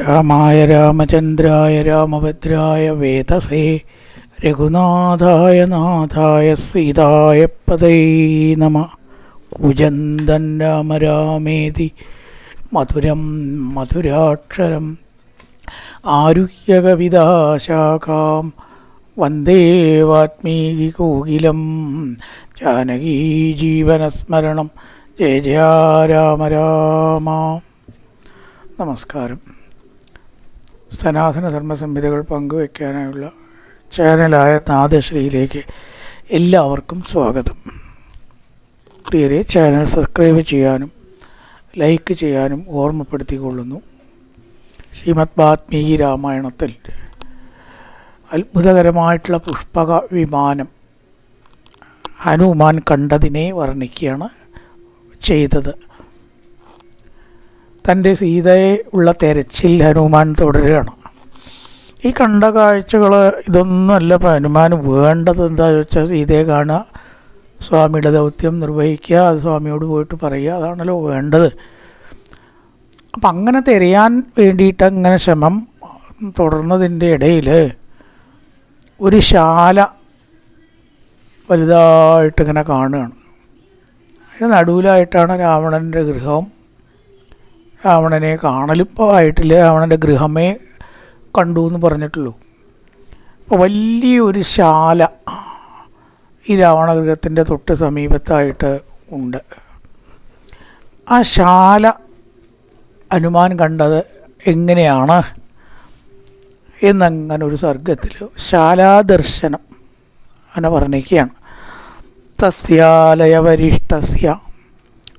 രാമായ രാമചന്ദ്രായ രാമഭദ്രായ വേദസേ രഘുനാഥായ നാഥായ സീതായ പദൈ നമ. കുജന്തൻ രാമ രാമേതി മധുരം മധുരാക്ഷരം. ആരുഹ്യകവിതാശാഖാം വന്ദേ വാത്മീകികൂകിലം ജാനകീ ജീവനസ്മരണം. ജയ ജയ രാമ രാമ. നമസ്കാരം. സനാതന ധർമ്മ സംഹിതകൾ പങ്കുവയ്ക്കാനായുള്ള ചാനലായ നാദശ്രീയിലേക്ക് എല്ലാവർക്കും സ്വാഗതം. പ്രിയരെ ചാനൽ സബ്സ്ക്രൈബ് ചെയ്യാനും ലൈക്ക് ചെയ്യാനും ഓർമ്മപ്പെടുത്തിക്കൊള്ളുന്നു. ശ്രീമദ് വാത്മീകി രാമായണത്തിൽ അത്ഭുതകരമായിട്ടുള്ള പുഷ്പക വിമാനം ഹനുമാൻ കണ്ടതിനെ വർണിക്കുകയാണ് ചെയ്തത്. തന്റെ സീതയെ ഉള്ള തെരച്ചിൽ ഹനുമാൻ തുടരുകയാണ്. ഈ കണ്ട കാഴ്ചകൾ ഇതൊന്നുമല്ല ഇപ്പം ഹനുമാൻ വേണ്ടത് എന്താ വെച്ചാൽ സീതയെ കാണുക സ്വാമിയുടെ ദൗത്യം നിർവഹിക്കുക അത് സ്വാമിയോട് പോയിട്ട് പറയുക അതാണല്ലോ വേണ്ടത്. അപ്പം അങ്ങനെ തിരയാൻ വേണ്ടിയിട്ട് അങ്ങനെ ശ്രമം തുടർന്നതിന്റെ ഇടയിൽ ഒരു ശാല വലുതായിട്ടിങ്ങനെ കാണുകയാണ്. അതിന് നടുവിലായിട്ടാണ് രാവണന്റെ ഗൃഹം രാവണനെ കാണലിപ്പോൾ ആയിട്ടില്ല. രാവണന്റെ ഗൃഹമേ കണ്ടു എന്ന് പറഞ്ഞിട്ടുള്ളൂ. അപ്പോൾ വലിയൊരു ശാല ഈ രാവണഗൃഹത്തിന്റെ തൊട്ട് സമീപത്തായിട്ട് ഉണ്ട്. ആ ശാല ഹനുമാൻ കണ്ടത് എങ്ങനെയാണ്? എന്നങ്ങനെ ഒരു സർഗത്തിൽ ശാലാദർശനം അങ്ങനെ വർണിക്കുകയാണ്. തസ്യാലയവരിഷ്ടസ്യ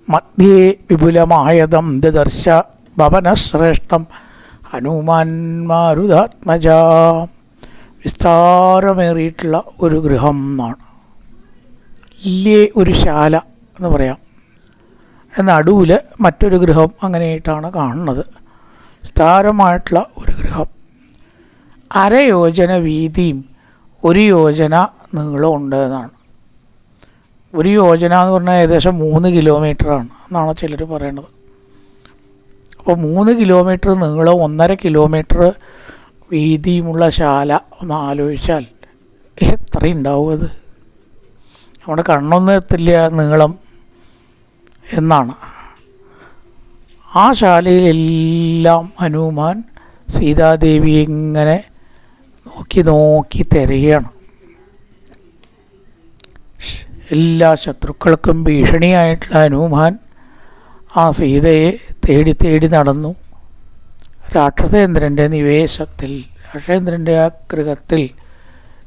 മധ്യേ വിപുലമായതം ദദർശ ഭവനശ്രേഷ്ഠം ഹനുമാൻ മാരുതാത്മജ വിസ്താരമേറിയിട്ടുള്ള ഒരു ഗൃഹം എന്നാണ്. വലിയ ഒരു ശാല എന്ന് പറയാം. നടുവിൽ മറ്റൊരു ഗൃഹം അങ്ങനെയായിട്ടാണ് കാണുന്നത്. വിസ്താരമായിട്ടുള്ള ഒരു ഗൃഹം. അരയോജന വീതിയും ഒരു യോജന നീളമുണ്ട് എന്നാണ്. ഒരു യോജന എന്ന് പറഞ്ഞാൽ ഏകദേശം മൂന്ന് കിലോമീറ്ററാണ് എന്നാണ് ചിലർ പറയണത് അപ്പോൾ മൂന്ന് കിലോമീറ്റർ നീളം ഒന്നര കിലോമീറ്റർ വീതിയുമുള്ള ശാല ഒന്ന് ആലോചിച്ചാൽ എത്ര ഉണ്ടാവും അത്. നമ്മുടെ കണ്ണൊന്നും എത്തില്ല നീളം എന്നാണ്. ആ ശാലയിലെല്ലാം ഹനുമാൻ സീതാദേവി ഇങ്ങനെ നോക്കി നോക്കി തിരയാണ് എല്ലാ ശത്രുക്കൾക്കും ഭീഷണിയായിട്ടുള്ള ഹനുമാൻ ആ സീതയെ തേടി തേടി നടന്നു. രാക്ഷസേന്ദ്രന്റെ നിവേശത്തിൽ രാക്ഷേന്ദ്രന്റെ ആ ഗൃഹത്തിൽ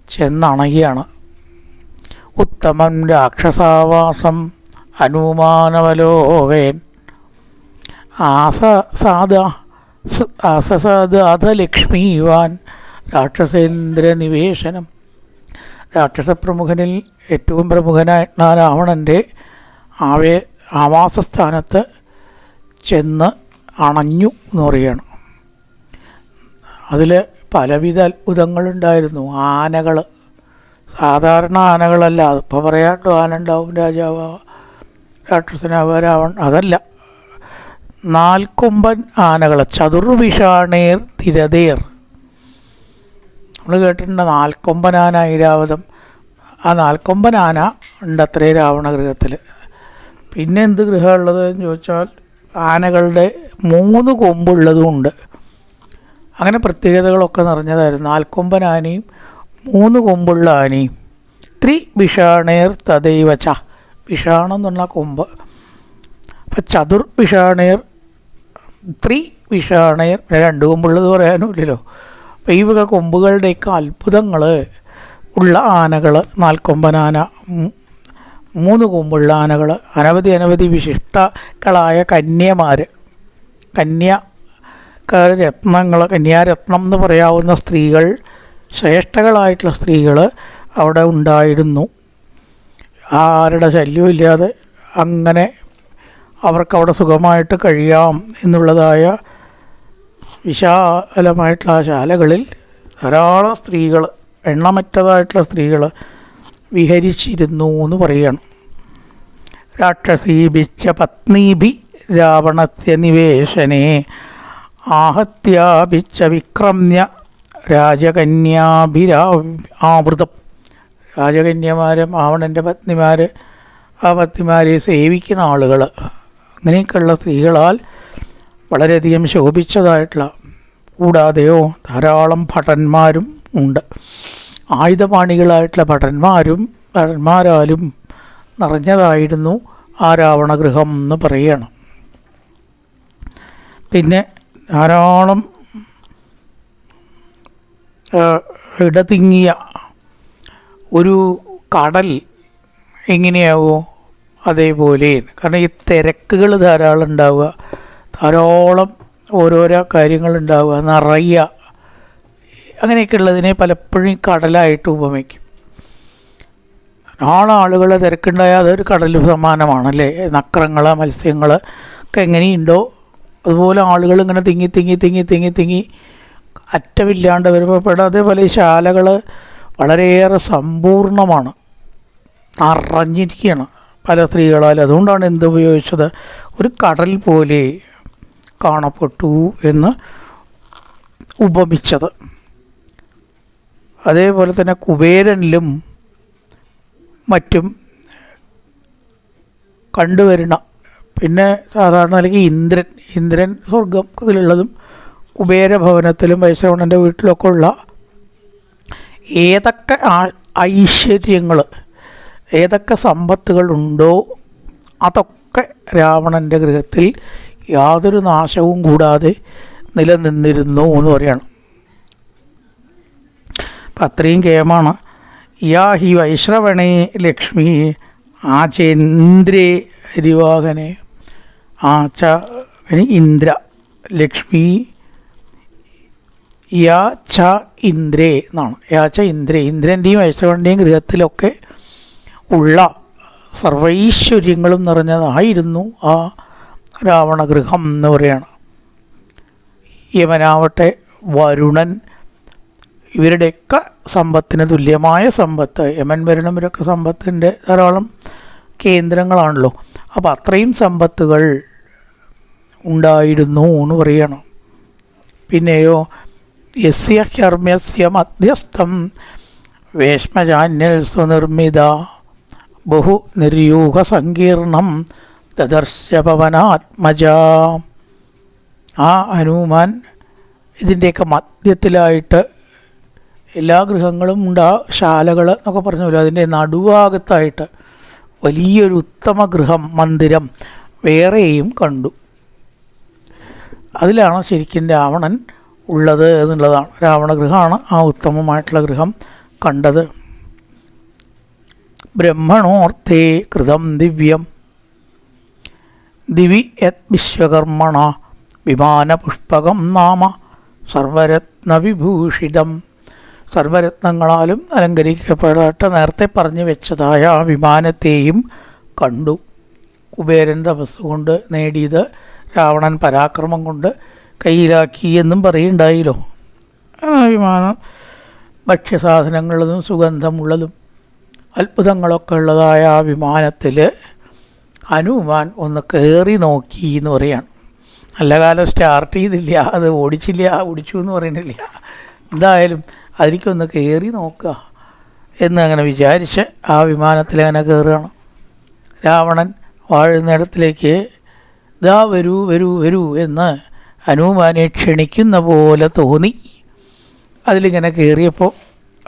ചെന്നണയുകയാണ്. ഉത്തമം രാക്ഷസാവാസം ഹനുമാനവലോകയൻ ആസ സാദ ആസസാദ ലക്ഷ്മീവാൻ രാക്ഷസേന്ദ്ര നിവേശനം രാക്ഷസപ്രമുഖനിൽ ഏറ്റവും പ്രമുഖനായിട്ടുള്ള രാവണന്റെ ആവേ ആവാസസ്ഥാനത്ത് ചെന്ന് അണഞ്ഞു എന്ന് പറയുകയാണ്. അതിൽ പലവിധ അത്ഭുതങ്ങളുണ്ടായിരുന്നു. ആനകൾ സാധാരണ ആനകളല്ല. അതിപ്പോൾ പറയാണ്ട് ആന ഉണ്ടാവും രാജാവ് രാക്ഷസനാവ രാവൺ അതല്ല. നാൽക്കൊമ്പൻ ആനകൾ ചതുർവിഷാണേർ തിരതേർ. നമ്മൾ കേട്ടിട്ടുണ്ട് നാൽക്കൊമ്പൻ ആന ഐരാവതം ആ നാൽക്കൊമ്പൻ ആന ഉണ്ട് അത്രേ രാവണഗൃഹത്തിൽ. പിന്നെ എന്ത് ഗൃഹമുള്ളത് എന്ന് ചോദിച്ചാൽ ആനകളുടെ മൂന്ന് കൊമ്പുള്ളതും ഉണ്ട് അങ്ങനെ പ്രത്യേകതകളൊക്കെ നിറഞ്ഞതായിരുന്നു. നാൽക്കൊമ്പൻ ആനയും മൂന്ന് കൊമ്പുള്ള ആനയും. ത്രി വിഷാണേർ തദൈവച്ച വിഷാണം എന്നുള്ള കൊമ്പ്. അപ്പം ചതുർ വിഷാണേർ ത്രി വിഷാണേർ രണ്ട് കൊമ്പുള്ളത് പറയാനുമില്ലല്ലോ അപ്പം ഈ വക കൊമ്പുകളുടെയൊക്കെ അത്ഭുതങ്ങൾ ഉള്ള ആനകൾ നാൽക്കൊമ്പനാന മൂന്ന് കൊമ്പുള്ള ആനകൾ അനവധി അനവധി വിശിഷ്ടകളായ കന്യമാർ കന്യ രത്നങ്ങൾ കന്യാരത്നം എന്ന് പറയാവുന്ന സ്ത്രീകൾ ശ്രേഷ്ഠകളായിട്ടുള്ള സ്ത്രീകൾ അവിടെ ഉണ്ടായിരുന്നു. ആരുടെ ശല്യവും ഇല്ലാതെ അങ്ങനെ അവർക്കവിടെ സുഖമായിട്ട് കഴിയാം എന്നുള്ളതായ വിശാലമായിട്ടുള്ള ആ ശാലകളിൽ ധാരാളം സ്ത്രീകൾ എണ്ണമറ്റതായിട്ടുള്ള സ്ത്രീകൾ വിഹരിച്ചിരുന്നു എന്ന് പറയുകയാണ്. രാക്ഷസീഭിച്ച പത്നീഭി രാവണസ്യ നിവേശനെ ആഹത്യാപിച്ച വിക്രമ്യ രാജകന്യാഭിരാ ആവൃതം. രാജകന്യമാരും ആവണന്റെ പത്നിമാർ ആ പത്നിമാരെ സേവിക്കുന്ന ആളുകൾ അങ്ങനെയൊക്കെയുള്ള സ്ത്രീകളാൽ വളരെയധികം ശോഭിച്ചതായിട്ടുള്ള കൂടാതെയോ ധാരാളം ഭടന്മാരും ഉണ്ട്. ആയുധപാണികളായിട്ടുള്ള ഭടന്മാരും ഭടന്മാരാലും നിറഞ്ഞതായിരുന്നു ആ രാവണഗൃഹം എന്ന് പറയുകയാണ്. പിന്നെ ധാരാളം ഇടതിങ്ങിയ ഒരു കടൽ എങ്ങനെയാവോ അതേപോലെ. കാരണം ഈ തിരക്കുകൾ ധാരാളം ഉണ്ടാവുക ധാരാളം ഓരോരോ കാര്യങ്ങളുണ്ടാവുക നിറയുക അങ്ങനെയൊക്കെ ഉള്ളതിനെ പലപ്പോഴും കടലായിട്ട് ഉപമിക്കും. ധാരാളം ആളുകൾ തിരക്കുണ്ടായാൽ അതൊരു കടൽ സമാനമാണല്ലേ നക്രങ്ങൾ മത്സ്യങ്ങൾ ഒക്കെ എങ്ങനെയുണ്ടോ? അതുപോലെ ആളുകൾ ഇങ്ങനെ തിങ്ങി തിങ്ങി തിങ്ങി തിങ്ങി തിങ്ങി അറ്റമില്ലാണ്ട് വരുമ്പോൾ പെടാം അതേപോലെ ഈ ശാലകൾ വളരെയേറെ സമ്പൂർണമാണ് നിറഞ്ഞിരിക്കുകയാണ് പല സ്ത്രീകളാൽ. അതുകൊണ്ടാണ് എന്ത് ഉപയോഗിച്ചത്? ഒരു കടൽ പോലെ കാണപ്പെട്ടു എന്ന് ഉപമിച്ചത്. അതേപോലെ തന്നെ കുബേരനിലും മറ്റും കണ്ടുവരുന്ന പിന്നെ സാധാരണ അല്ലെങ്കിൽ ഇന്ദ്രൻ ഇന്ദ്രൻ സ്വർഗത്തിലുള്ളതും കുബേരഭവനത്തിലും വൈശ്രവണന്റെ വീട്ടിലൊക്കെ ഉള്ള ഏതൊക്കെ ഐശ്വര്യങ്ങൾ ഏതൊക്കെ സമ്പത്തുകളുണ്ടോ അതൊക്കെ രാവണന്റെ ഗൃഹത്തിൽ യാതൊരു നാശവും കൂടാതെ നിലനിന്നിരുന്നു എന്ന് പറയണം. അപ്പം അത്രയും കേമാണ്. യാ ഹി വൈശ്രവണേ ലക്ഷ്മി ആചേന്ദ്രേ ഹരിവാഹനെ ആച ഇന്ദ്ര. ലക്ഷ്മി യാ ച ഇന്ദ്രേ എന്നാണ്. യാ ച ഇന്ദ്രേ. ഇന്ദ്രന്റെയും വൈശ്രവന്റെയും ഗൃഹത്തിലൊക്കെ ഉള്ള സർവൈശ്വര്യങ്ങളും നിറഞ്ഞതായിരുന്നു ആ രാവണഗൃഹം എന്ന് പറയുകയാണ് യമനാവട്ടെ വരുണൻ ഇവരുടെയൊക്കെ സമ്പത്തിന് തുല്യമായ സമ്പത്ത് യമൻ വരുണം ഇവരൊക്കെ സമ്പത്തിന്റെ ധാരാളം കേന്ദ്രങ്ങളാണല്ലോ. അപ്പോൾ അത്രയും സമ്പത്തുകൾ ഉണ്ടായിരുന്നു എന്ന് പറയണം. പിന്നെയോ യസ്യ ഹർമ്യസ്യ മധ്യസ്ഥം വേഷ്മജാന്യൽ സ്വനിർമ്മിത ബഹു നിർയൂഹ സങ്കീർണം ദദർശപവനാത്മജ ആ ഹനുമാൻ ഇതിന്റെയൊക്കെ മധ്യത്തിലായിട്ട് എല്ലാ ഗൃഹങ്ങളും ഉണ്ടാ ശാലകൾ എന്നൊക്കെ പറഞ്ഞല്ലോ അതിന്റെ നടുഭാഗത്തായിട്ട് വലിയൊരു ഉത്തമ ഗൃഹം മന്ദിരം വേറെയും കണ്ടു. അതിലാണ് ശരിക്കും രാവണൻ ഉള്ളത് എന്നുള്ളതാണ്. രാവണഗൃഹമാണ് ആ ഉത്തമമായിട്ടുള്ള ഗൃഹം കണ്ടത്. ബ്രഹ്മണോർത്തേ കൃതം ദിവ്യം. ദിവി യത് വിശ്വകർമ്മണ വിമാനപുഷ്പകം നാമ സർവരത്നവിഭൂഷിതം. സർവരത്നങ്ങളാലും അലങ്കരിക്കപ്പെടട്ടെ നേരത്തെ പറഞ്ഞു വെച്ചതായ ആ വിമാനത്തെയും കണ്ടു. കുബേരൻ തപസ് കൊണ്ട് നേടിയത് രാവണൻ പരാക്രമം കൊണ്ട് കയ്യിലാക്കി എന്നും പറയുണ്ടായില്ലോ. ആ വിമാനം ഭക്ഷ്യസാധനങ്ങളതും സുഗന്ധമുള്ളതും അത്ഭുതങ്ങളൊക്കെ ഉള്ളതായ ആ വിമാനത്തിൽ ഹനുമാൻ ഒന്ന് കയറി നോക്കി എന്ന് പറയാണ്. നല്ല കാലം സ്റ്റാർട്ട് ചെയ്തില്ല അത് ഓടിച്ചില്ല ഓടിച്ചു എന്ന് പറയുന്നില്ല എന്തായാലും അതിലേക്കൊന്ന് കയറി നോക്കുക എന്ന് അങ്ങനെ വിചാരിച്ച് ആ വിമാനത്തിൽ അങ്ങനെ കയറുകയാണ് രാവണൻ വാഴുന്നിടത്തിലേക്ക് ദാ വരൂ വരൂ വരൂ എന്ന് ഹനുമാനെ ക്ഷണിക്കുന്ന പോലെ തോന്നി. അതിലിങ്ങനെ കയറിയപ്പോൾ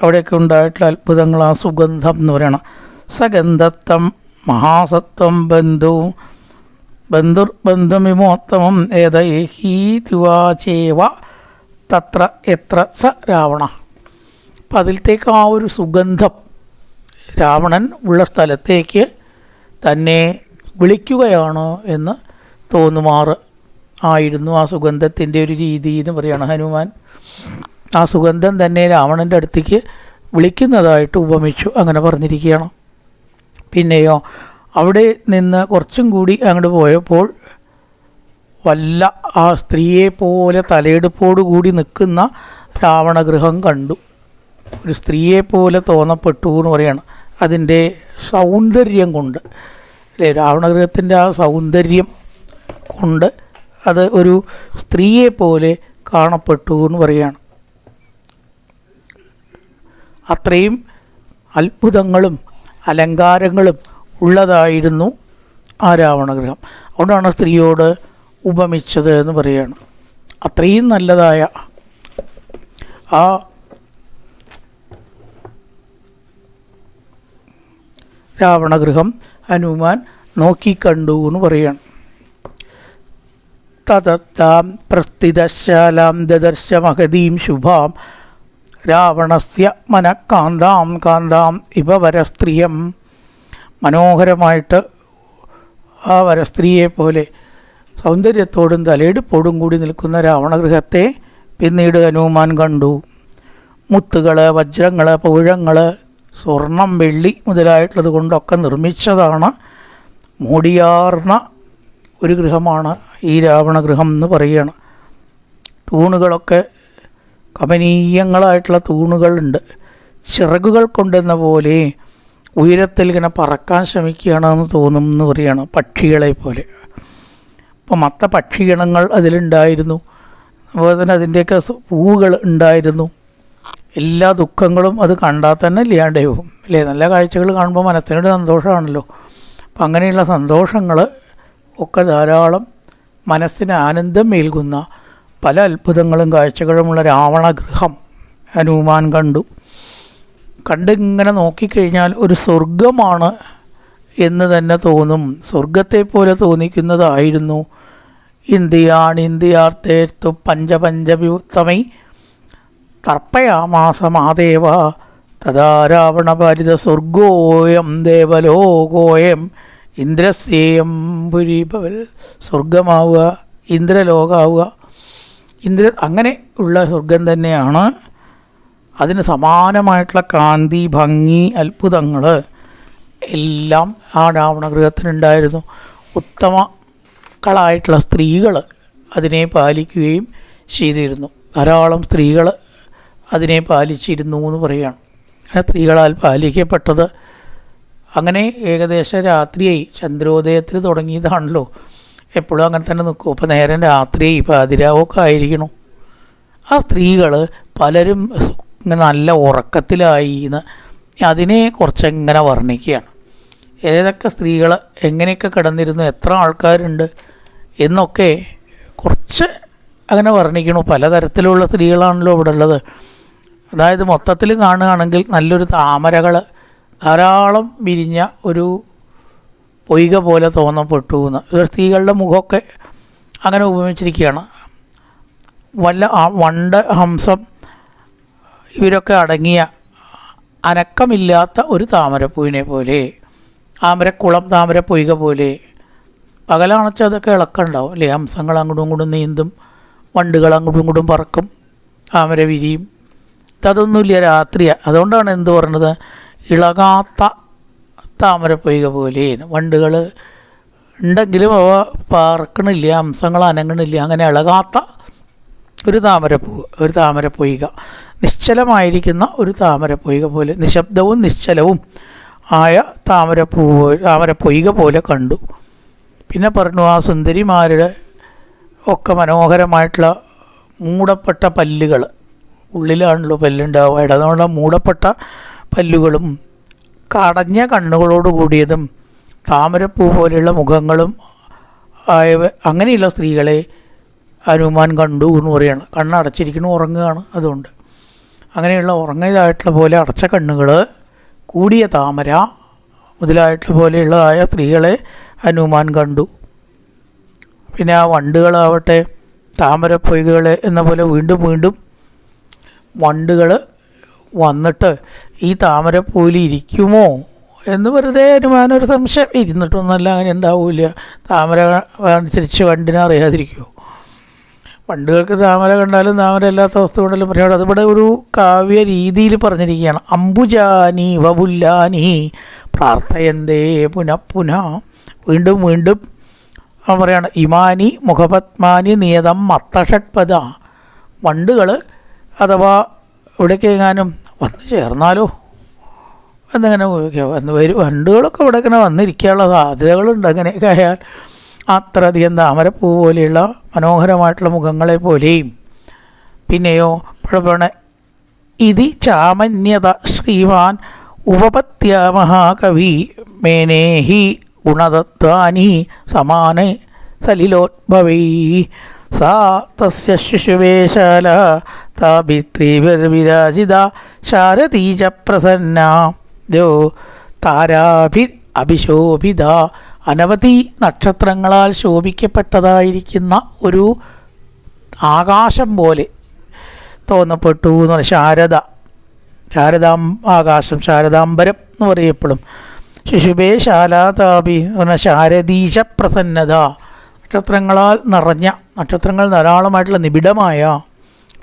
അവിടെയൊക്കെ ഉണ്ടായിട്ടുള്ള അത്ഭുതങ്ങൾ ആ സുഗന്ധം എന്ന് പറയണം. സഗന്ധത്വം മഹാസത്വം ബന്ധു ബന്ധുർ ബന്ധുമിമോത്തമം ഏതൈഹീതിവാചേവ തത്ര എത്ര സ രാവണ. അപ്പം അതിലത്തേക്ക് ആ ഒരു സുഗന്ധം രാവണൻ ഉള്ള സ്ഥലത്തേക്ക് തന്നെ വിളിക്കുകയാണ് എന്ന് തോന്നുമാറ്. ആയിരുന്നു ആ സുഗന്ധത്തിന്റെ ഒരു രീതി എന്ന് പറയുകയാണ് ഹനുമാൻ. ആ സുഗന്ധം തന്നെ രാവണന്റെ അടുത്തേക്ക് വിളിക്കുന്നതായിട്ട് ഉപമിച്ചു അങ്ങനെ പറഞ്ഞിരിക്കുകയാണ്. പിന്നെയോ അവിടെ നിന്ന് കുറച്ചും കൂടി അങ്ങോട്ട് പോയപ്പോൾ വല്ല ആ സ്ത്രീയെ പോലെ തലയെടുപ്പോടു കൂടി നിൽക്കുന്ന രാവണഗൃഹം കണ്ടു. ഒരു സ്ത്രീയെ പോലെ തോന്നപ്പെട്ടു എന്ന് പറയാണ്. അതിന്റെ സൗന്ദര്യം കൊണ്ട്. അല്ലേ? രാവണഗൃഹത്തിന്റെ ആ സൗന്ദര്യം കൊണ്ട് അത് ഒരു സ്ത്രീയെ പോലെ കാണപ്പെട്ടു എന്ന് പറയുകയാണ് അത്രയും അത്ഭുതങ്ങളും അലങ്കാരങ്ങളും ഉള്ളതായിരുന്നു ആ രാവണഗൃഹം. അതുകൊണ്ടാണ് സ്ത്രീയോട് ഉപമിച്ചത് എന്ന് പറയുകയാണ് അത്രയും നല്ലതായ ആ രാവണഗൃഹം ഹനുമാൻ നോക്കിക്കണ്ടു എന്ന് പറയുകയാണ് തതത്താം പ്രസ്ഥിതശാലാം ദദർശ മഹതീം ശുഭാം രാവണസ്യ മനഃകാന്താം കാന്താം ഇവ വരസ്ത്രീയം. മനോഹരമായിട്ട് ആ വരസ്ത്രീയെ പോലെ സൗന്ദര്യത്തോടും തലയെടുപ്പോടും കൂടി നിൽക്കുന്ന രാവണഗൃഹത്തെ പിന്നീട് ഹനുമാൻ കണ്ടു. മുത്തുകൾ വജ്രങ്ങൾ പൗഴങ്ങൾ സ്വർണം വെള്ളി മുതലായിട്ടുള്ളത് കൊണ്ടൊക്കെ നിർമ്മിച്ചതാണ്. മൂടിയാർന്ന ഒരു ഗൃഹമാണ് ഈ രാവണഗൃഹം എന്ന് പറയുകയാണ് തൂണുകളൊക്കെ കമനീയങ്ങളായിട്ടുള്ള തൂണുകളുണ്ട്. ചിറകുകൾ കൊണ്ടെന്ന പോലെ ഉയരത്തിൽ ഇങ്ങനെ പറക്കാൻ ശ്രമിക്കുകയാണെന്ന് തോന്നും എന്ന് പറയുകയാണ് പക്ഷികളെ പോലെ. അപ്പോൾ മത്ത പക്ഷിഗണങ്ങൾ അതിലുണ്ടായിരുന്നു. അതുപോലെ തന്നെ അതിന്റെയൊക്കെ പൂവുകൾ ഉണ്ടായിരുന്നു. എല്ലാ ദുഃഖങ്ങളും അത് കണ്ടാൽ തന്നെ ഇല്ലാണ്ടാവും അല്ലേ? നല്ല കാഴ്ചകൾ കാണുമ്പോൾ മനസ്സിനൊരു സന്തോഷമാണല്ലോ. അപ്പം അങ്ങനെയുള്ള സന്തോഷങ്ങൾ ഒക്കെ ധാരാളം മനസ്സിന് ആനന്ദം ഏൽകുന്ന പല അത്ഭുതങ്ങളും കാഴ്ചകളുമുള്ള രാവണഗൃഹം ഹനുമാൻ കണ്ടു. കണ്ടിങ്ങനെ നോക്കിക്കഴിഞ്ഞാൽ ഒരു സ്വർഗമാണ് എന്ന് തന്നെ തോന്നും. സ്വർഗത്തെ പോലെ തോന്നിക്കുന്നതായിരുന്നു. ഇന്ത്യയാണ് ഇന്ത്യാർത്ഥേർത്തു പഞ്ചപഞ്ചവിത്തമൈ തർപ്പയാമാസമാദേവ തഥാ രാവണപരിത സ്വർഗോയം ദേവലോകോയം ഇന്ദ്രസ്യേയം പുരിപവൽ സ്വർഗമാവുക ഇന്ദ്രലോകാവുക. ഇന്ദ്ര അങ്ങനെ ഉള്ള സ്വർഗം തന്നെയാണ്. അതിന് സമാനമായിട്ടുള്ള കാന്തി ഭംഗി അത്ഭുതങ്ങൾ എല്ലാം ആ രാവണഗൃഹത്തിനുണ്ടായിരുന്നു. ഉത്തമക്കളായിട്ടുള്ള സ്ത്രീകൾ അതിനെ പാലിക്കുകയും ചെയ്തിരുന്നു. ധാരാളം സ്ത്രീകൾ അതിനെ പാലിച്ചിരുന്നു എന്ന് പറയുകയാണ്. അങ്ങനെ സ്ത്രീകളാൽ പാലിക്കപ്പെട്ടത്. അങ്ങനെ ഏകദേശം രാത്രിയായി. ചന്ദ്രോദയത്തിൽ തുടങ്ങിയതാണല്ലോ. എപ്പോഴും അങ്ങനെ തന്നെ നിൽക്കും. അപ്പോൾ നേരം രാത്രിയായി അതിരാവൊക്കെ ആയിരിക്കണം. ആ സ്ത്രീകൾ പലരും നല്ല ഉറക്കത്തിലായി എന്ന് അതിനെ കുറച്ചെങ്ങനെ വർണിക്കുകയാണ്. ഏതൊക്കെ സ്ത്രീകൾ എങ്ങനെയൊക്കെ കിടന്നിരുന്നു എത്ര ആൾക്കാരുണ്ട് എന്നൊക്കെ കുറച്ച് അങ്ങനെ വർണിക്കണു. പലതരത്തിലുള്ള സ്ത്രീകളാണല്ലോ ഇവിടെ ഉള്ളത്. അതായത് മൊത്തത്തിൽ കാണുകയാണെങ്കിൽ നല്ലൊരു താമരകൾ ധാരാളം വിരിഞ്ഞ ഒരു പൊയ്ക പോലെ തോന്നപ്പെട്ടു എന്ന്. സ്ത്രീകളുടെ മുഖമൊക്കെ അങ്ങനെ ഉപമിച്ചിരിക്കുകയാണ്. വല്ല വണ്ട് ഹംസം ഇവരൊക്കെ അടങ്ങിയ അനക്കമില്ലാത്ത ഒരു താമരപ്പൂവിനെ പോലെ താമരക്കുളം താമരപ്പൊയ്ക പോലെ പകലാണച്ച അതൊക്കെ ഇളക്കമുണ്ടാവും അല്ലേ? ഹംസങ്ങൾ അങ്ങോട്ടും ഇങ്ങോട്ടും നീന്തും വണ്ടുകൾ അങ്ങോട്ടും ഇങ്ങോട്ടും പറക്കും താമര വിരിയും ഇതൊന്നുമില്ല രാത്രിയാണ് അതുകൊണ്ടാണ് എന്ത് പറഞ്ഞത്? ഇളകാത്ത താമരപ്പൊയ്ക പോലെ. വണ്ടുകൾ ഉണ്ടെങ്കിലും അവ പറക്കണില്ല അംശങ്ങൾ അനങ്ങണില്ല. അങ്ങനെ ഇളകാത്ത ഒരു താമരപ്പൂവ് ഒരു താമരപ്പൊയ്ക നിശ്ചലമായിരിക്കുന്ന ഒരു താമരപ്പൊയ്ക പോലെ നിശബ്ദവും നിശ്ചലവും ആയ താമരപ്പൂവ് താമരപ്പൊയ്ക പോലെ കണ്ടു. പിന്നെ പറഞ്ഞു ആ സുന്ദരിമാരുടെ ഒക്കെ മനോഹരമായിട്ടുള്ള മൂടപ്പെട്ട പല്ലുകൾ. ഉള്ളിലാണല്ലോ പല്ലുണ്ടാവുക. ഇടതുകൊണ്ട് മൂടപ്പെട്ട പല്ലുകളും കടഞ്ഞ കണ്ണുകളോട് കൂടിയതും താമരപ്പൂ പോലെയുള്ള മുഖങ്ങളും ആയവ അങ്ങനെയുള്ള സ്ത്രീകളെ ഹനുമാൻ കണ്ടു എന്ന് പറയാണ്. കണ്ണടച്ചിരിക്കുന്നു ഉറങ്ങുകയാണ് അതുകൊണ്ട്. അങ്ങനെയുള്ള ഉറങ്ങിയതായിട്ടുള്ള പോലെ അടച്ച കണ്ണുകൾ കൂടിയ താമര മുതലായിട്ടുള്ള പോലെയുള്ളതായ സ്ത്രീകളെ ഹനുമാൻ കണ്ടു. പിന്നെ ആ വണ്ടുകളാവട്ടെ താമരപ്പൊയ്കൾ എന്ന പോലെ വീണ്ടും വീണ്ടും വണ്ടുകൾ വന്നിട്ട് ഈ താമരപ്പൂവിൽ ഇരിക്കുമോ എന്ന് വെറുതെ അനുമാനം ഒരു സംശയം. ഇരുന്നിട്ടൊന്നല്ല അങ്ങനെ ഉണ്ടാവില്ല താമര അനുസരിച്ച് വണ്ടിനെ അറിയാതിരിക്കുമോ വണ്ടുകൾക്ക് താമര കണ്ടാലും താമര അല്ലാത്ത വസ്തു പക്ഷേ അവിടെ അതിവിടെ ഒരു കാവ്യ രീതിയിൽ പറഞ്ഞിരിക്കുകയാണ്. അംബുജാനി വബുല്ലാനി പ്രാർത്ഥയന്തേ പുനഃ പുനഃ. വീണ്ടും വീണ്ടും പറയാണ് ഇമാനി മുഖപത്മാനി നിയതം മത്തഷഡ്പദ വണ്ടുകൾ അഥവാ ഇവിടേക്കെങ്ങാനും വന്നു ചേർന്നാലോ? എന്നിങ്ങനെ. വന്ന് വരും വണ്ടുകളൊക്കെ ഇവിടെ ഇങ്ങനെ വന്നിരിക്കാനുള്ള സാധ്യതകളുണ്ട് അങ്ങനെയൊക്കെ ആയാൽ. അത്രയധികം താമരപ്പൂ പോലെയുള്ള മനോഹരമായിട്ടുള്ള മുഖങ്ങളെ പോലെയും. പിന്നെയോ പഴപണ ഇതി ചാമന്യത ശ്രീമാൻ ഉപപത്യ മഹാകവി മേനേഹി ഗുണതത്വാനി സമാന സലിലോദ്ഭവൈ. സാ തസ്യ ശിശുവേശാല താഭിത്രീവിരാജിത ശാരദീ ച പ്രസന്ന ദോ താരാഭി അഭിശോഭിത അനവധി നക്ഷത്രങ്ങളാൽ ശോഭിക്കപ്പെട്ടതായിരിക്കുന്ന ഒരു ആകാശം പോലെ തോന്നപ്പെട്ടു എന്ന് പറഞ്ഞാൽ ശാരദ. ശാരദാം ആകാശം ശാരദാംബരം എന്ന് പറയപ്പെടും. ശിശുബേ ശാലാതാപി എന്ന് പറഞ്ഞാൽ ശാരദീശ പ്രസന്നത നക്ഷത്രങ്ങളാൽ നിറഞ്ഞ നക്ഷത്രങ്ങൾ ധാരാളമായിട്ടുള്ള നിബിഡമായ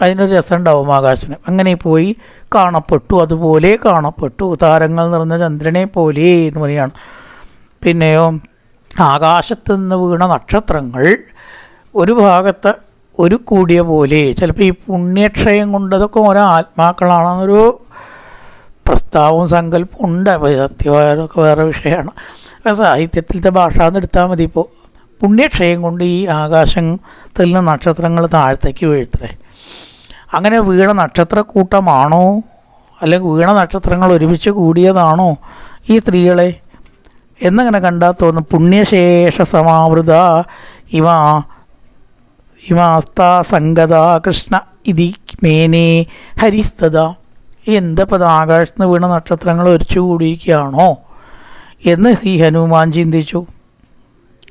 അതിനൊരു രസം ഉണ്ടാവും ആകാശന് അങ്ങനെ പോയി കാണപ്പെട്ടു. അതുപോലെ കാണപ്പെട്ടു. താരങ്ങൾ നിറഞ്ഞ ചന്ദ്രനെ പോലെ എന്ന് പറയുകയാണ്. പിന്നെയോ ആകാശത്ത് നിന്ന് വീണ നക്ഷത്രങ്ങൾ ഒരു ഭാഗത്ത് ഒരു കൂടിയ പോലെ. ചിലപ്പോൾ ഈ പുണ്യക്ഷയം കൊണ്ടതൊക്കെ ഓരോ ആത്മാക്കളാണെന്നൊരു പ്രസ്താവവും സങ്കല്പവും ഉണ്ട്. അപ്പോൾ സത്യമായതൊക്കെ വേറെ വിഷയമാണ്. സാഹിത്യത്തിലത്തെ ഭാഷ എന്ന് എടുത്താൽ മതി ഇപ്പോൾ. പുണ്യക്ഷയം കൊണ്ട് ഈ ആകാശത്തിൽ നിന്ന് നക്ഷത്രങ്ങൾ താഴത്തേക്ക് വീഴ്ത്തേ അങ്ങനെ വീണ നക്ഷത്രക്കൂട്ടമാണോ? അല്ലെങ്കിൽ വീണ നക്ഷത്രങ്ങൾ ഒരുമിച്ച് കൂടിയതാണോ ഈ സ്ത്രീകളെ? എന്നങ്ങനെ കണ്ടാൽ തോന്നും പുണ്യശേഷ സമാവൃത ഇവ ഇമാസ്താ സംഗത കൃഷ്ണ ഇതി മേനേ ഹരിസ്തത എന്തപ്പോൾ ആകാശത്ത് വീണ നക്ഷത്രങ്ങൾ ഒരിച്ചു കൂടിയിരിക്കുകയാണോ? എന്ന് ശ്രീ ഹനുമാൻ ചിന്തിച്ചു.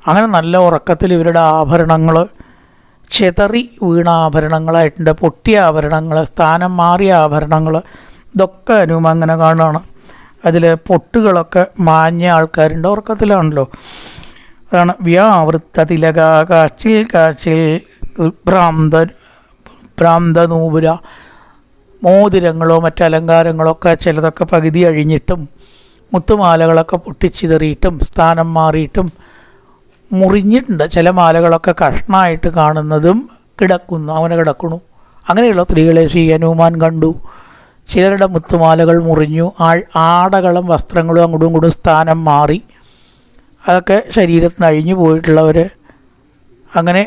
അങ്ങനെ നല്ല ഉറക്കത്തിൽ ഇവരുടെ ആഭരണങ്ങൾ ചെതറി വീണ ആഭരണങ്ങളായിട്ടുണ്ട്. പൊട്ടിയ ആഭരണങ്ങൾ സ്ഥാനം മാറിയ ആഭരണങ്ങൾ ഇതൊക്കെ അനുമ അങ്ങനെ കാണുകയാണ് അതിൽ പൊട്ടുകളൊക്കെ മാഞ്ഞ ആൾക്കാരുണ്ട്. ഉറക്കത്തിലാണല്ലോ. അതാണ് വ്യാവൃത്ത തിലക കാച്ചിൽ കാച്ചിൽ ഭ്രാന്ത നൂപുര മോതിരങ്ങളോ മറ്റ് അലങ്കാരങ്ങളോ ഒക്കെ ചിലതൊക്കെ പകുതി അഴിഞ്ഞിട്ടും മുത്തുമാലകളൊക്കെ പൊട്ടിച്ചിതറിയിട്ടും സ്ഥാനം മാറിയിട്ടും മുറിഞ്ഞിട്ടുണ്ട്. ചില മാലകളൊക്കെ കഷ്ണമായിട്ട് കാണുന്നതും കിടക്കുന്നു അവനെ കിടക്കുന്നു. അങ്ങനെയുള്ള സ്ത്രീകളെ ശ്രീ ഹനുമാൻ കണ്ടു. ചിലരുടെ മുത്തുമാലകൾ മുറിഞ്ഞു ആടകളും വസ്ത്രങ്ങളും അങ്ങോട്ടും ഇങ്ങോട്ടും സ്ഥാനം മാറി. അതൊക്കെ ശരീരത്തിൽ നിന്ന് അഴിഞ്ഞു പോയിട്ടുള്ളവർ അങ്ങനെ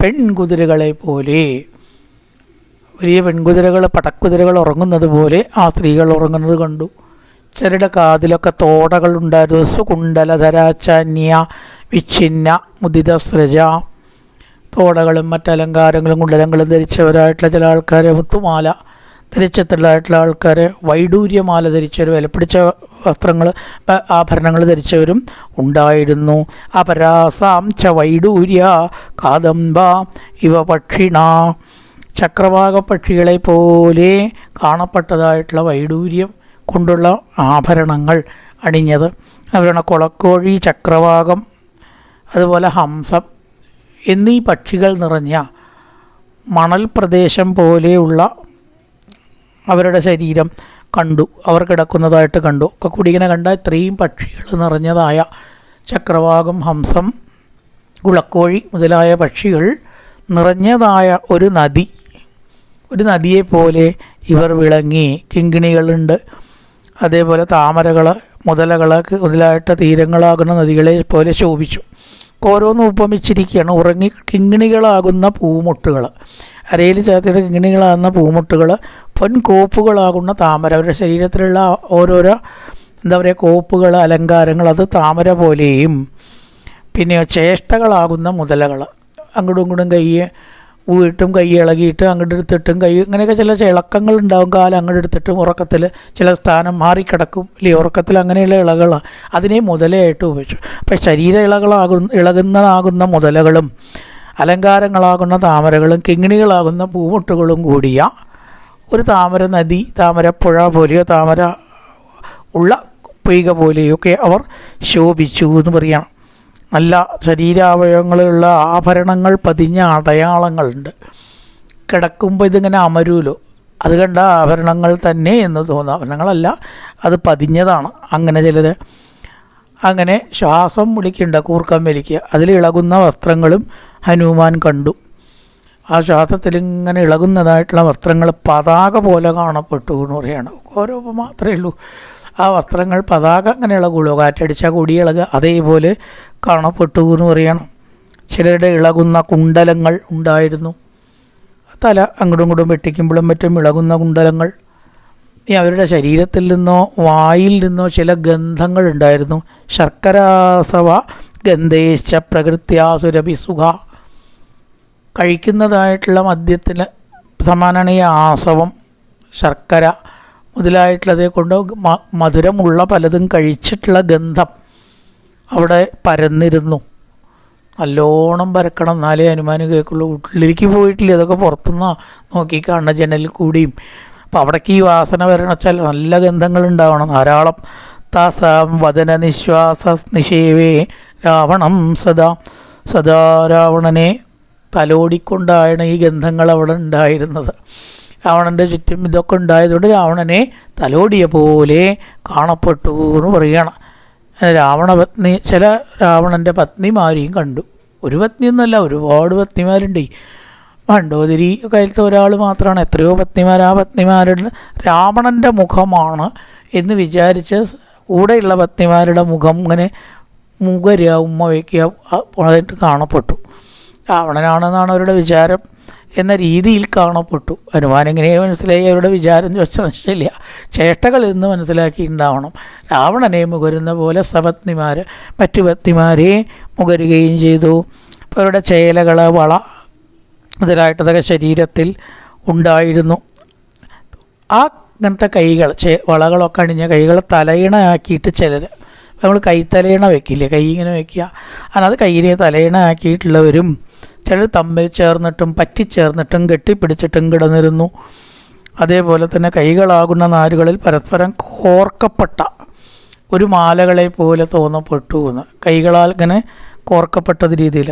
പെൺകുതിരകളെ പോലെ വലിയ പെൺകുതിരകൾ പടക്കുതിരകൾ ഉറങ്ങുന്നത് പോലെ ആ സ്ത്രീകൾ ഉറങ്ങുന്നത് കണ്ടു. ചിലരുടെ കാതിലൊക്കെ തോടകൾ ഉണ്ടായിരുന്നു. സുകുണ്ടലധരാചാന്യ വിച്ഛിന്ന മുദിത സ്രജ. തോടകളും മറ്റലങ്കാരങ്ങളും കുണ്ടലങ്ങളും ധരിച്ചവരായിട്ടുള്ള ചില ആൾക്കാരെ മുത്തുമാല ധരിച്ചിട്ടുള്ളതായിട്ടുള്ള ആൾക്കാർ വൈഡൂര്യമാല ധരിച്ചവർ വിലപ്പിടിച്ച വസ്ത്രങ്ങൾ ആഭരണങ്ങൾ ധരിച്ചവരും ഉണ്ടായിരുന്നു. അപരാസാം ച വൈഡൂര്യ കാദംബ ഇവ പക്ഷിണ. ചക്രവാക പക്ഷികളെ പോലെ കാണപ്പെട്ടതായിട്ടുള്ള വൈഡൂര്യം കൊണ്ടുള്ള ആഭരണങ്ങൾ അണിഞ്ഞത്. അവരാണ് കുളക്കോഴി ചക്രവാകം അതുപോലെ ഹംസം എന്നീ പക്ഷികൾ നിറഞ്ഞ മണൽ പ്രദേശം പോലെയുള്ള അവരുടെ ശരീരം കണ്ടു. അവർ കിടക്കുന്നതായിട്ട് കണ്ടു. ഒക്കെ കൂടി കണ്ട ഇത്രയും പക്ഷികൾ നിറഞ്ഞതായ ചക്രവാകം ഹംസം കുളക്കോഴി മുതലായ പക്ഷികൾ നിറഞ്ഞതായ ഒരു നദി. ഒരു നദിയെപ്പോലെ പോലെ ഇവർ വിളങ്ങി. കിങ്കിണികളുണ്ട്. അതേപോലെ താമരകൾ മുതലകൾ മുതലായിട്ട് തീരങ്ങളാകുന്ന നദികളെ പോലെ ശോഭിച്ചു. ഓരോന്ന് ഉപമിച്ചിരിക്കുകയാണ്. ഉറങ്ങി കിങ്ങിണികളാകുന്ന പൂമുട്ടുകൾ. അരയിൽ ചേർത്തിയുടെ കിങ്ങിണികളാകുന്ന പൂമുട്ടുകൾ പൊൻകോപ്പുകളാകുന്ന താമര. അവരുടെ ശരീരത്തിലുള്ള ഓരോരോ എന്താ പറയുക കോപ്പുകൾ അലങ്കാരങ്ങൾ അത് താമര പോലെയും പിന്നെ ചേഷ്ടകളാകുന്ന മുതലകൾ. അങ്ങോട്ടും ഇങ്ങോട്ടും കൈ വീട്ടും കൈ ഇളകിയിട്ട് അങ്ങോട്ട് എടുത്തിട്ടും കൈ ഇങ്ങനെയൊക്കെ ചില ഇളക്കങ്ങൾ ഉണ്ടാവും കാലം അങ്ങോട്ട് എടുത്തിട്ടും ഉറക്കത്തിൽ ചില സ്ഥാനം മാറിക്കിടക്കും. അല്ലെങ്കിൽ ഉറക്കത്തിൽ അങ്ങനെയുള്ള ഇളകൾ അതിനെ മുതലയായിട്ട് ഉപയോഗിച്ചു. അപ്പം ശരീര ഇളകളാകുന്ന ഇളകുന്നതാകുന്ന മുതലകളും അലങ്കാരങ്ങളാകുന്ന താമരകളും കിങ്ങിണികളാകുന്ന പൂമുട്ടുകളും കൂടിയ ഒരു താമര നദി താമരപ്പുഴ പോലെയോ താമര ഉള്ള പൊയ്ക പോലെയൊക്കെ അവർ ശോഭിച്ചു എന്ന് പറയണം നല്ല ശരീരാവയവങ്ങളുള്ള ആഭരണങ്ങൾ പതിഞ്ഞ അടയാളങ്ങളുണ്ട്. കിടക്കുമ്പോൾ ഇതിങ്ങനെ അമരൂലോ? അത് കണ്ട ആഭരണങ്ങൾ തന്നെ എന്ന് തോന്നുന്നു ആഭരണങ്ങളല്ല അത് പതിഞ്ഞതാണ്. അങ്ങനെ ചിലർ അങ്ങനെ ശ്വാസം വിളിക്കേണ്ട കൂർക്കം വലിക്കുക. അതിൽ ഇളകുന്ന വസ്ത്രങ്ങളും ഹനുമാൻ കണ്ടു. ആ ശ്വാസത്തിൽ ഇങ്ങനെ ഇളകുന്നതായിട്ടുള്ള വസ്ത്രങ്ങൾ പതാക പോലെ കാണപ്പെട്ടു എന്ന് പറയുകയാണ്. ഓരോ മാത്രമേ ഉള്ളൂ. ആ വസ്ത്രങ്ങൾ പതാക അങ്ങനെയുള്ള കുളു കാറ്റടിച്ചാൽ കൂടി ഇളകുക. അതേപോലെ കാണപ്പെട്ടു എന്ന് പറയണം. ചിലരുടെ ഇളകുന്ന കുണ്ടലങ്ങൾ ഉണ്ടായിരുന്നു. തല അങ്ങോട്ടും ഇങ്ങോട്ടും വെട്ടിക്കുമ്പോഴും മറ്റും ഇളകുന്ന കുണ്ടലങ്ങൾ. ഈ അവരുടെ ശരീരത്തിൽ നിന്നോ വായിൽ നിന്നോ ചില ഗന്ധങ്ങൾ ഉണ്ടായിരുന്നു. ശർക്കരാസവ ഗന്ധേശ്ച പ്രകൃത്യാസുരഭി സുഖ. കഴിക്കുന്നതായിട്ടുള്ള മദ്യത്തിന് സമാനമാണ് ഈ ആസവം ശർക്കര മുതലായിട്ടുള്ളതേ കൊണ്ട് മധുരമുള്ള പലതും കഴിച്ചിട്ടുള്ള ഗന്ധം അവിടെ പരന്നിരുന്നു. നല്ലോണം പരക്കണം എന്നാലേ അനുമാനം കേൾക്കുള്ളൂ. ഉള്ളിലേക്ക് പോയിട്ടില്ല ഇതൊക്കെ പുറത്തുനിന്ന് നോക്കി കാണുന്ന ജനലിൽ കൂടിയും. അപ്പോൾ അവിടേക്ക് ഈ വാസന വരണം വെച്ചാൽ നല്ല ഗന്ധങ്ങൾ ഉണ്ടാവണം. ധാരാളം താസാം വദന നിശ്വാസ നിഷേവേ രാവണം സദാ. സദാ രാവണനെ തലോടിക്കൊണ്ടാണ് ഈ ഗന്ധങ്ങൾ അവിടെ ഉണ്ടായിരുന്നത്. രാവണന്റെ ചുറ്റും ഇതൊക്കെ ഉണ്ടായതുകൊണ്ട് രാവണനെ തലോടിയ പോലെ കാണപ്പെട്ടു എന്ന് പറയുകയാണ് രാവണ പത്നി ചില രാവണന്റെ പത്നിമാരെയും കണ്ടു ഒരു പത്നിയൊന്നുമല്ല ഒരുപാട് പത്നിമാരുണ്ട് മണ്ടോദരി കാലത്ത് ഒരാൾ മാത്രമാണ് എത്രയോ പത്നിമാർ ആ പത്നിമാരുടെ രാവണന്റെ മുഖമാണ് എന്ന് വിചാരിച്ച് കൂടെയുള്ള പത്നിമാരുടെ മുഖം ഇങ്ങനെ മുഖര ഉമ്മ വയ്ക്കുക കാണപ്പെട്ടു രാവണനാണെന്നാണ് അവരുടെ വിചാരം എന്ന രീതിയിൽ കാണപ്പെട്ടു. ഹനുമാൻ എങ്ങനെ മനസ്സിലായി? അവരുടെ വിചാരം ചോദിച്ചാൽ നിശ്ചയില്ല ചേഷ്ടകൾ എന്ന് മനസ്സിലാക്കിയിട്ടുണ്ടാവണം. രാവണനെ മുകരുന്ന പോലെ സപത്നിമാർ മറ്റു പത്നിമാരെ മുകരുകയും ചെയ്തു. അപ്പോൾ അവരുടെ ചേലകൾ വള മുതലായിട്ടതൊക്കെ ശരീരത്തിൽ ഉണ്ടായിരുന്നു. ആ അങ്ങനത്തെ കൈകൾ ചെ വളകളൊക്കെ അണിഞ്ഞ കൈകൾ തലയിണയാക്കിയിട്ട് ചിലർ നമ്മൾ കൈത്തലയിണ വെക്കില്ലേ? കൈ ഇങ്ങനെ വെക്കുക. അതിനകത്ത് കൈയിനെ തലയിണ ആക്കിയിട്ടുള്ളവരും ചിലർ തമ്മിൽ ചേർന്നിട്ടും പറ്റിച്ചേർന്നിട്ടും കെട്ടിപ്പിടിച്ചിട്ടും കിടന്നിരുന്നു. അതേപോലെ തന്നെ കൈകളാകുന്ന നാരുകളിൽ പരസ്പരം കോർക്കപ്പെട്ട ഒരു മാലകളെ പോലെ തോന്നപ്പെട്ടു എന്ന്. കൈകളാൽ ഇങ്ങനെ കോർക്കപ്പെട്ടത് രീതിയിൽ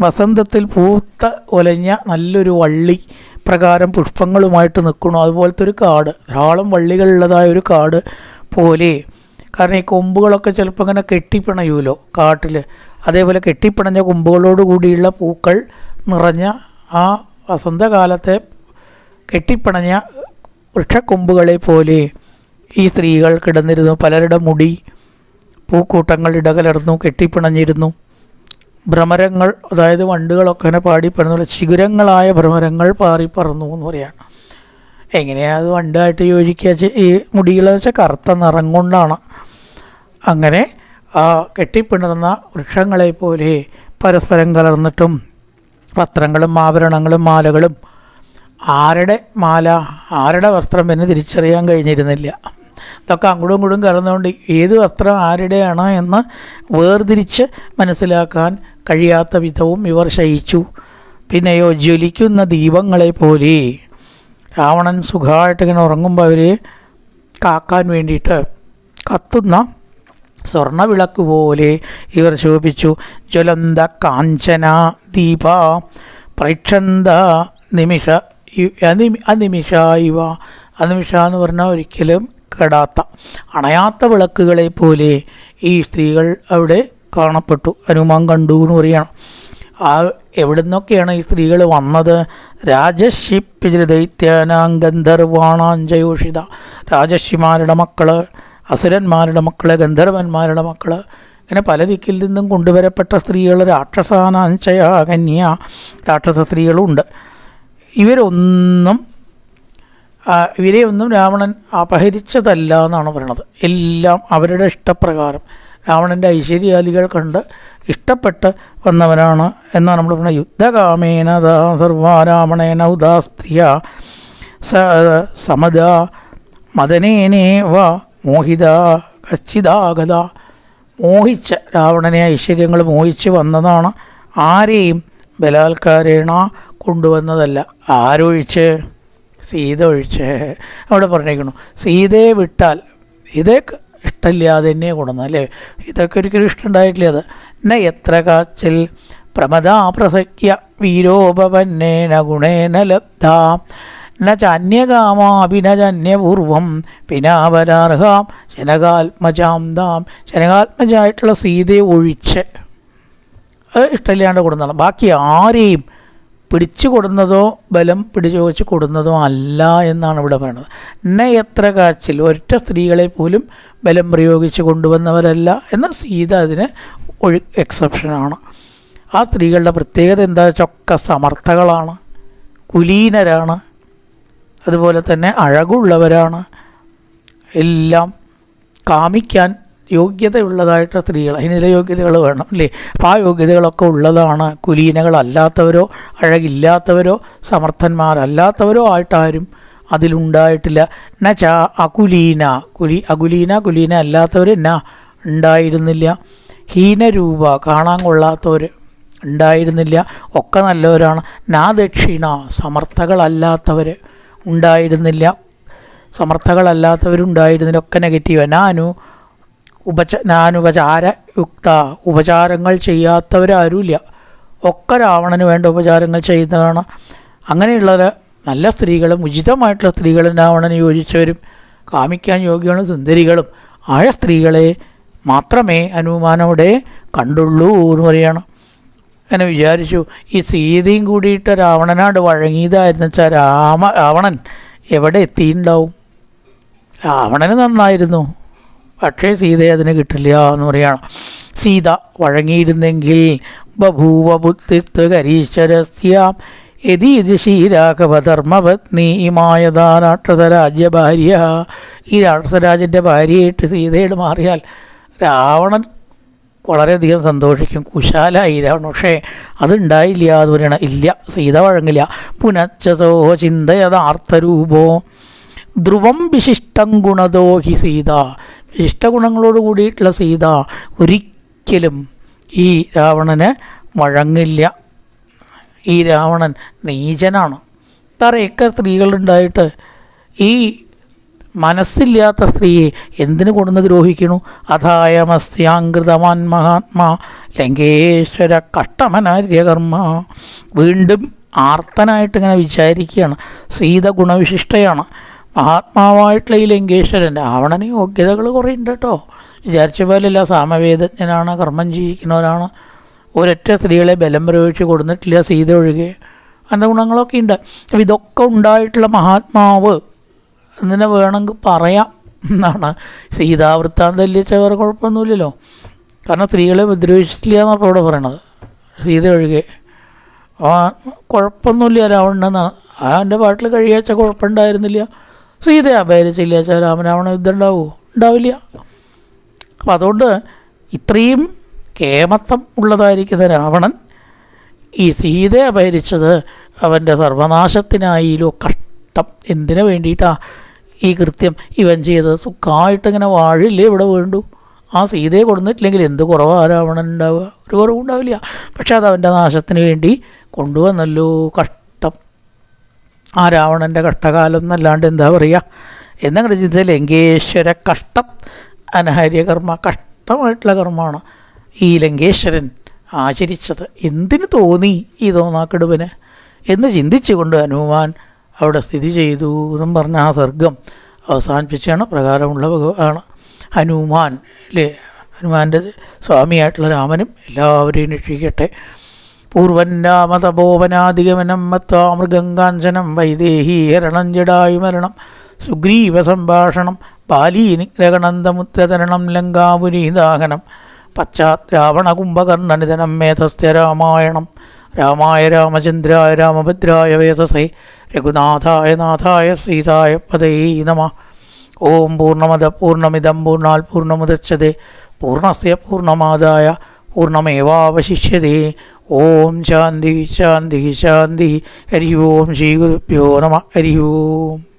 വസന്തത്തിൽ പൂത്ത ഒലഞ്ഞ നല്ലൊരു വള്ളി പ്രകാരം പുഷ്പങ്ങളുമായിട്ട് നിൽക്കണു അതുപോലത്തെ ഒരു കാട് ധാരാളം വള്ളികളുള്ളതായ ഒരു കാട് പോലെ. കാരണം ഈ കൊമ്പുകളൊക്കെ ചിലപ്പോൾ ഇങ്ങനെ കെട്ടിപ്പിണയൂലോ കാട്ടിൽ അതേപോലെ കെട്ടിപ്പിണഞ്ഞ കൊമ്പുകളോട് കൂടിയുള്ള പൂക്കൾ നിറഞ്ഞ ആ വസന്തകാലത്തെ കെട്ടിപ്പിണഞ്ഞ വൃക്ഷക്കൊമ്പുകളെ പോലെ ഈ സ്ത്രീകൾ കിടന്നിരുന്നു. പലരുടെ മുടി പൂക്കൂട്ടങ്ങൾ ഇടകലർന്നു കെട്ടിപ്പിണഞ്ഞിരുന്നു. ഭ്രമരങ്ങൾ അതായത് വണ്ടുകളൊക്കെ ഇങ്ങനെ പോലെ ശിഖുരങ്ങളായ ഭ്രമരങ്ങൾ പാറിപ്പറന്നു എന്ന് പറയാണ് എങ്ങനെയാണ് അത് വണ്ടായിട്ട് യോജിക്കുക? ഈ മുടികളെന്ന് വെച്ചാൽ കറുത്ത നിറം കൊണ്ടാണ്. അങ്ങനെ ആ കെട്ടിപ്പിണർന്ന വൃക്ഷങ്ങളെ പോലെ പരസ്പരം കലർന്നിട്ടും വസ്ത്രങ്ങളും ആഭരണങ്ങളും മാലകളും ആരുടെ മാല ആരുടെ വസ്ത്രം എന്ന് തിരിച്ചറിയാൻ കഴിഞ്ഞിരുന്നില്ല. ഇതൊക്കെ അങ്ങോട്ടും ഇങ്ങോട്ടും കലർന്നുകൊണ്ട് ഏത് വസ്ത്രം ആരുടെയാണ് എന്ന് വേർതിരിച്ച് മനസ്സിലാക്കാൻ കഴിയാത്ത വിധവും ഇവർ ശയിച്ചു. പിന്നെയോ ജ്വലിക്കുന്ന ദീപങ്ങളെ പോലെ രാവണൻ സുഖമായിട്ട് ഇങ്ങനെ ഉറങ്ങുമ്പോൾ അവർ കാക്കാൻ വേണ്ടിയിട്ട് കത്തുന്ന സ്വർണവിളക്ക് പോലെ ഇവർ ശോഭിച്ചു. ജ്വലന്ത കാഞ്ചന ദീപ പ്രക്ഷന്ത നിമിഷ അനിമിഷ ഇവ. അനിമിഷ എന്ന് പറഞ്ഞാൽ ഒരിക്കലും കെടാത്ത അണയാത്ത വിളക്കുകളെ പോലെ ഈ സ്ത്രീകൾ അവിടെ കാണപ്പെട്ടു. ഹനുമാൻ കണ്ടു എന്ന് പറയണം. ആ എവിടെ നിന്നൊക്കെയാണ് ഈ സ്ത്രീകൾ വന്നത്? രാജശിപ്പിതൈത്യാനാം ഗന്ധർവാണാഞ്ജയോഷിത രാജശിമാരുടെ മക്കൾ അസുരന്മാരുടെ മക്കൾ ഗന്ധർവന്മാരുടെ മക്കൾ ഇങ്ങനെ പല ദിക്കിൽ നിന്നും കൊണ്ടുവരപ്പെട്ട സ്ത്രീകൾ രാക്ഷസാനാഞ്ചയ കന്യ രാക്ഷസ സ്ത്രീകളുണ്ട്. ഇവരൊന്നും ഇവരെയൊന്നും രാവണൻ അപഹരിച്ചതല്ല എന്നാണ് പറയണത്. എല്ലാം അവരുടെ ഇഷ്ടപ്രകാരം. രാവണന്റെ ഐശ്വര്യാലികൾ കണ്ട് ഇഷ്ടപ്പെട്ട് വന്നവനാണ് എന്നാണ് നമ്മൾ പറയുന്നത് യുദ്ധകാമേന ദാ ഉദാസ്ത്രിയ സമത മദനേനേവ മോഹിത കച്ചിതാഗത മോഹിച്ച രാവണനെ ഐശ്വര്യങ്ങൾ മോഹിച്ച് വന്നതാണ് ആരെയും ബലാത്കാരേണ കൊണ്ടുവന്നതല്ല. ആരൊഴിച്ച്? സീത ഒഴിച്ച് അവിടെ പറഞ്ഞേക്കണു സീതയെ വിട്ടാൽ ഇതേ ഇഷ്ടമില്ലാതെ തന്നെ കൊണ്ടുവന്നു. അല്ലേ? ഇതൊക്കെ ഒരിക്കലും ഇഷ്ടമുണ്ടായിട്ടില്ല അത്. എന്നെ എത്ര കാച്ചിൽ പ്രമദാ പ്രസക്യ വീരോപവന്നേന ഗുണേന ലബ്ധ ന പിനാവരാർഹാം ജനകാത്മജാം ദാം. ജനകാത്മജായിട്ടുള്ള സീതയെ ഒഴിച്ച് അത് ഇഷ്ടമില്ലാണ്ട് കൊടുന്നതാണ്. ബാക്കി ആരെയും പിടിച്ചു കൊടുന്നതോ ബലം പിടിച്ചു വെച്ച് കൊടുന്നതോ അല്ല എന്നാണ് ഇവിടെ പറയുന്നത് എന്നെ എത്ര കാച്ചിൽ ഒറ്റ സ്ത്രീകളെ പോലും ബലം പ്രയോഗിച്ച് കൊണ്ടുവന്നവരല്ല എന്ന സീത അതിന് ഒഴി എക്സെപ്ഷനാണ് ആ സ്ത്രീകളുടെ പ്രത്യേകത എന്താ വെച്ചാൽ ഒക്കെ സമർത്ഥകളാണ് കുലീനരാണ്. അതുപോലെ തന്നെ അഴകുള്ളവരാണ്. എല്ലാം കാമിക്കാൻ യോഗ്യതയുള്ളതായിട്ട് സ്ത്രീകൾ. അതിന് ചില യോഗ്യതകൾ വേണം അല്ലേ? അപ്പം ആ യോഗ്യതകളൊക്കെ ഉള്ളതാണ്. കുലീനകളല്ലാത്തവരോ അഴകില്ലാത്തവരോ സമർത്ഥന്മാരല്ലാത്തവരോ ആയിട്ടാരും അതിലുണ്ടായിട്ടില്ല. ന ച അകുലീന. കുലി അകുലീന കുലീന അല്ലാത്തവർ ന ഉണ്ടായിരുന്നില്ല. ഹീനരൂപ കാണാൻ കൊള്ളാത്തവർ ഉണ്ടായിരുന്നില്ല. ഒക്കെ നല്ലവരാണ്. നാ ദക്ഷിണ സമർത്ഥകളല്ലാത്തവർ ഉണ്ടായിരുന്നില്ല. സമർത്ഥകളല്ലാത്തവരുണ്ടായിരുന്നില്ല ഒക്കെ നെഗറ്റീവ് നാനു ഉപച നാനുപചാരയുക്ത ഉപചാരങ്ങൾ ചെയ്യാത്തവരാരുമില്ല. ഒക്കെ രാവണന് വേണ്ട ഉപചാരങ്ങൾ ചെയ്യുന്നതാണ്. അങ്ങനെയുള്ളവർ നല്ല സ്ത്രീകളും ഉചിതമായിട്ടുള്ള സ്ത്രീകളും രാവണന് യോജിച്ചവരും കാമിക്കാൻ യോഗ്യമാണ് സുന്ദരികളും ആയ സ്ത്രീകളെ മാത്രമേ ഹനുമാനവിടെ കണ്ടുള്ളൂ എന്ന് പറയണം. അങ്ങനെ വിചാരിച്ചു. ഈ സീതയും കൂടിയിട്ട് രാവണനാട് വഴങ്ങിയതായിരുന്നു വെച്ചാൽ രാമ രാവണൻ എവിടെ എത്തിയിട്ടുണ്ടാവും? രാവണന് നന്നായിരുന്നു. പക്ഷേ സീതയെ അതിന് കിട്ടില്ല എന്ന് പറയണം. സീത വഴങ്ങിയിരുന്നെങ്കിൽ ബഭൂവ ബുദ്ധിത്വ കരീശ്വരസ്യാം യതീത് ശ്രീരാഘവധർമ്മപത്നി ഇമായതാരാക്ഷസ ഭാര്യ ഈ രാക്ഷസരാജന്റെ ഭാര്യയായിട്ട് സീതയോട് മാറിയാൽ രാവണൻ വളരെയധികം സന്തോഷിക്കും. കുശാലായി രാവണൻ പക്ഷേ അതുണ്ടായില്ല പറയണ ഇല്ല സീത വഴങ്ങില്ല. പുനച്ചതോ ചിന്തയഥാർത്ഥരൂപോ. ധ്രുവം വിശിഷ്ടം ഗുണതോ ഹി സീത. വിശിഷ്ട ഗുണങ്ങളോട് കൂടിയിട്ടുള്ള സീത ഒരിക്കലും ഈ രാവണന് വഴങ്ങില്ല. ഈ രാവണൻ നീചനാണ്. തറയൊക്കെ സ്ത്രീകളുണ്ടായിട്ട് ഈ മനസ്സില്ലാത്ത സ്ത്രീയെ എന്തിനു കൊണ്ടുവന്ന് ദ്രോഹിക്കണു? അഥായമസ്യാങ്കൃതവാൻ മഹാത്മാ ലങ്കേശ്വര കഷ്ടമനാര്യകർമ്മ. വീണ്ടും ആർത്തനായിട്ട് ഇങ്ങനെ വിചാരിക്കുകയാണ്. സീത ഗുണവിശിഷ്ടയാണ്. മഹാത്മാവായിട്ടുള്ള ഈ ലങ്കേശ്വരൻ രാവണന് യോഗ്യതകൾ കുറേ ഉണ്ട് കേട്ടോ. വിചാരിച്ച പോലെയല്ല സാമവേദജ്ഞനാണ് കർമ്മം ജീവിക്കുന്നവരാണ് ഒരൊറ്റ സ്ത്രീകളെ ബലം പ്രയോഗിച്ച് കൊടുത്തിട്ടില്ല സീത ഒഴികെ അങ്ങനത്തെ ഗുണങ്ങളൊക്കെ ഉണ്ട്. അപ്പോൾ ഇതൊക്കെ ഉണ്ടായിട്ടുള്ള മഹാത്മാവ് എന്നിനെ വേണമെങ്കിൽ പറയാം എന്നാണ്. സീതാവൃത്താന്തല്യ വേറെ കുഴപ്പമൊന്നുമില്ലല്ലോ. കാരണം സ്ത്രീകളെ ഉപദ്രവിച്ചിട്ടില്ല എന്നാണ് ഇവിടെ പറയണത്. സീത ഒഴികെ. ആ കുഴപ്പമൊന്നുമില്ല രാവണനെന്നാണ്. ആ എന്റെ പാട്ടിൽ കഴിയാച്ച കുഴപ്പമുണ്ടായിരുന്നില്ല. സീത അപഹരിച്ചില്ല വെച്ചാൽ രാമരാവണ യുദ്ധം ഉണ്ടാവുമോ? ഉണ്ടാവില്ല. അപ്പം അതുകൊണ്ട് ഇത്രയും കേമത്വം ഉള്ളതായിരിക്കുന്ന രാവണൻ ഈ സീതയെ അപഹരിച്ചത് അവന്റെ സർവനാശത്തിനായില്ലോ കഷ്ടം എന്തിനു വേണ്ടിയിട്ടാ? ഈ കൃത്യം ഇവൻ ചെയ്തത് സുഖമായിട്ടിങ്ങനെ വാഴില്ലേ ഇവിടെ വേണ്ടു ആ സീതയെ കൊടുന്നിട്ടില്ലെങ്കിൽ എന്ത് കുറവാണ് രാവണൻ ഉണ്ടാവുക ഒരു കുറവും ഉണ്ടാവില്ല പക്ഷെ അത് അവന്റെ നാശത്തിന് വേണ്ടി കൊണ്ടുവന്നല്ലോ. കഷ്ടം. ആ രാവണന്റെ കഷ്ടകാലം എന്നല്ലാണ്ട് എന്താ പറയുക? എന്നങ്ങനെ ചിന്തിച്ചാൽ ലങ്കേശ്വര കഷ്ടം. അനഹാര്യകർമ്മ കഷ്ടമായിട്ടുള്ള കർമ്മമാണ് ഈ ലങ്കേശ്വരൻ ആചരിച്ചത്. എന്തിനു തോന്നി ഈ തോന്നാക്കെടുവിന് എന്ന് ചിന്തിച്ചുകൊണ്ട് ഹനുമാൻ അവിടെ സ്ഥിതി ചെയ്തു എന്നും പറഞ്ഞ ആ സർഗം അവസാനിപ്പിച്ചാണ് പ്രകാരമുള്ള ഭഗവാണ് ഹനുമാൻ അല്ലേ ഹനുമാന്റെ സ്വാമിയായിട്ടുള്ള രാമനും എല്ലാവരെയും രക്ഷിക്കട്ടെ. പൂർവന്നാമതപോവനാധിഗമനം മത്വാ ഹരണം ജടായു മരണം സുഗ്രീവ സംഭാഷണം ബാലീ നിഗ്രഹണന്തമുത്രതരണം ലങ്കാപുരീദാഹനം പശ്ചാത്രാവണ കുംഭകർണനിധനം മേധസ്യ രാമായണം രാമായ രാമചന്ദ്രായ രാമഭദ്രായ വേദസേ രഘുനാഥായ നാഥായ സീതായ പദൈ നമ. ഓം പൂർണമത പൂർണമിതം പൂർണാൽ പൂർണമുദച്ഛതേ പൂർണസ്യ പൂർണമാദായ പൂർണമേവാവശിഷ്യതേ ഓം ശാന്തി ശാന്തി ശാന്തി. ഹരി ഓം ശ്രീ ഗുരുഭ്യോ നമ. ഹരി ഓം.